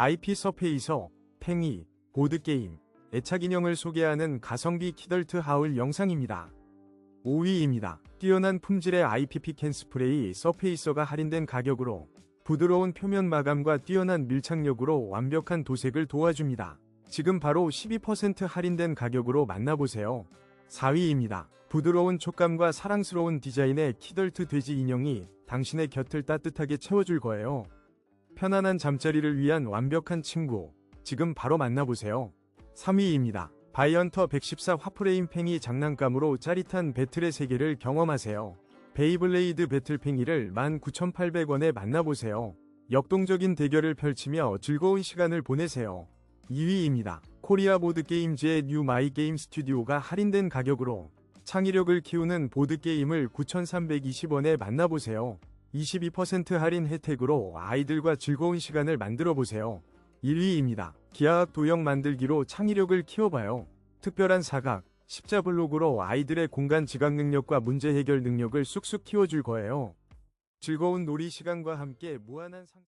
IP 서페이서, 팽이, 보드게임, 애착 인형을 소개하는 가성비 키덜트 하울 영상입니다. 5위입니다. 뛰어난 품질의 IPP 캔 스프레이 서페이서가 할인된 가격으로 부드러운 표면 마감과 뛰어난 밀착력으로 완벽한 도색을 도와줍니다. 지금 바로 12% 할인된 가격으로 만나보세요. 4위입니다. 부드러운 촉감과 사랑스러운 디자인의 키덜트 돼지 인형이 당신의 곁을 따뜻하게 채워줄 거예요. 편안한 잠자리를 위한 완벽한 친구. 지금 바로 만나보세요. 3위입니다. 바이언터 114 화프레임 팽이 장난감으로 짜릿한 배틀의 세계를 경험하세요. 베이블레이드 배틀 팽이를 19,800원에 만나보세요. 역동적인 대결을 펼치며 즐거운 시간을 보내세요. 2위입니다. 코리아 보드게임즈의 뉴 마이게임 스튜디오가 할인된 가격으로 창의력을 키우는 보드게임을 9,320원에 만나보세요. 22% 할인 혜택으로 아이들과 즐거운 시간을 만들어 보세요. 1위입니다. 기하학 도형 만들기로 창의력을 키워봐요. 특별한 사각, 십자 블록으로 아이들의 공간 지각 능력과 문제 해결 능력을 쑥쑥 키워줄 거예요. 즐거운 놀이 시간과 함께 무한한 상...